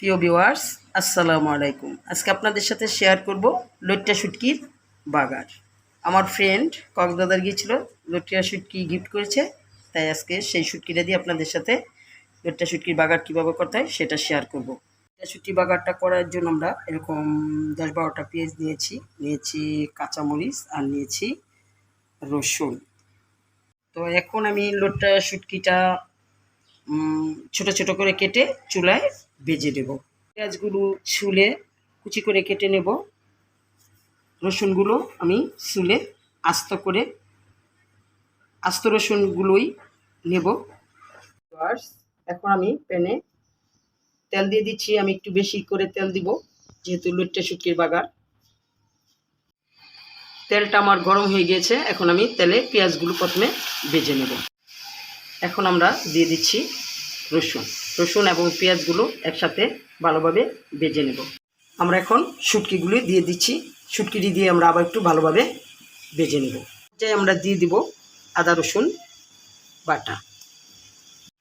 প্রিয় ভিউয়ার্স আসসালামু আলাইকুম। আজকে আপনাদের সাথে শেয়ার করব লইট্টা শুটকির বাগার। আমার ফ্রেন্ড কক্সবাজার গিয়েছিল লইট্টা শুটকি গিফট করেছে তাই আজকে সেই শুটকিটা দিয়ে আপনাদের সাথে লইট্টা শুটকির বাগার কীভাবে করতে হয় সেটা শেয়ার করব। লইট্টা শুটকি বাগারটা করার জন্য আমরা এরকম দশ বারোটা পেঁয়াজ নিয়েছি নিয়েছি কাঁচামরিচ আর নিয়েছি রসুন। তো এখন আমি লোট্টা শুটকিটা উম, ছোট ছোট করে কেটে চুলায় ভেজে দেব। পেঁয়াজগুলো ছুলে কুচি করে কেটে নেব। রসুনগুলো আমি ছুলে আস্ত করে আস্ত রসুনগুলোই নেব। এখন আমি প্যানে তেল দিয়ে দিচ্ছি। আমি একটু বেশি করে তেল দিব যেহেতু লুট্টে শুটকির বাগার। তেলটা আমার গরম হয়ে গিয়েছে। এখন আমি তেলে পেঁয়াজগুলো প্রথমে বেজে নেব। এখন আমরা দিয়ে দিচ্ছি রসুন। রসুন এবং পেঁয়াজগুলো একসাথে ভালোভাবে ভেজে নেব। আমরা এখন শুটকিগুলি দিয়ে দিচ্ছি। শুটকিটি দিয়ে আমরা আবার একটু ভালোভাবে বেজে নেব। যাই আমরা দিয়ে দিব আদা, রসুন, বাটা।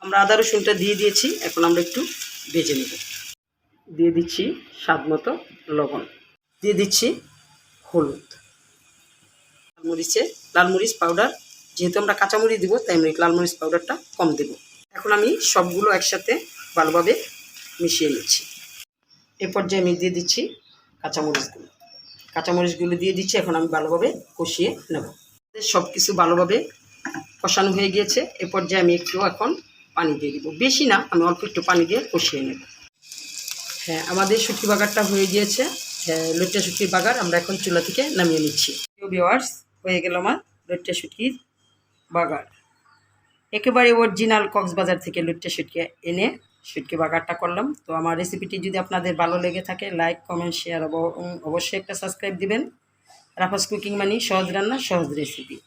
আমরা আদা, রসুনটা দিয়ে দিয়েছি। এখন আমরা একটু ভেজে নেব। দিয়ে দিচ্ছি স্বাদ মতো লবণ। দিয়ে দিচ্ছি হলুদ। মরিচে লাল মরিচ পাউডার যেহেতু আমরা কাঁচামরিচ দিব, তাই আমি লাল মরিচ পাউডারটা কম দেব। এখন আমি সবগুলো একসাথে ভালোভাবে মিশিয়ে নিচ্ছি। এ পর্যায়ে আমি দিয়ে দিচ্ছি কাঁচামরিচগুলো। কাঁচামরিচগুলো দিয়ে দিচ্ছি এখন আমি ভালোভাবে কষিয়ে নেব। সব কিছু ভালোভাবে কষানো হয়ে গিয়েছে। এ পর্যায়ে আমি একটু এখন পানি দিয়ে দিব। বেশি না আমি অল্প একটু পানি দিয়ে কষিয়ে নেব। হ্যাঁ আমাদের শুটকি বাগারটা হয়ে গিয়েছে। হ্যাঁ, লইট্টা শুটকির বাগার আমরা এখন চুলা থেকে নামিয়ে নিচ্ছি। হয়ে গেল আমার লইট্টা শুটকির বাগার। একেবারে অরিজিনাল কক্সবাজার থেকে লুটটা শুটকে এনে শুটকি বাগারটা করলাম। তো আমার রেসিপিটি যদি আপনাদের ভালো লেগে থাকে লাইক কমেন্ট শেয়ার অবশ্যই একটা সাবস্ক্রাইব দিবেন। রাফাস কুকিং মানি সহজ রান্না, সহজ রেসিপি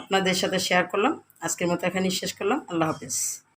আপনাদের সাথে শেয়ার করলাম। আজকের মতো এখানেই শেষ করলাম। আল্লাহ হাফেজ।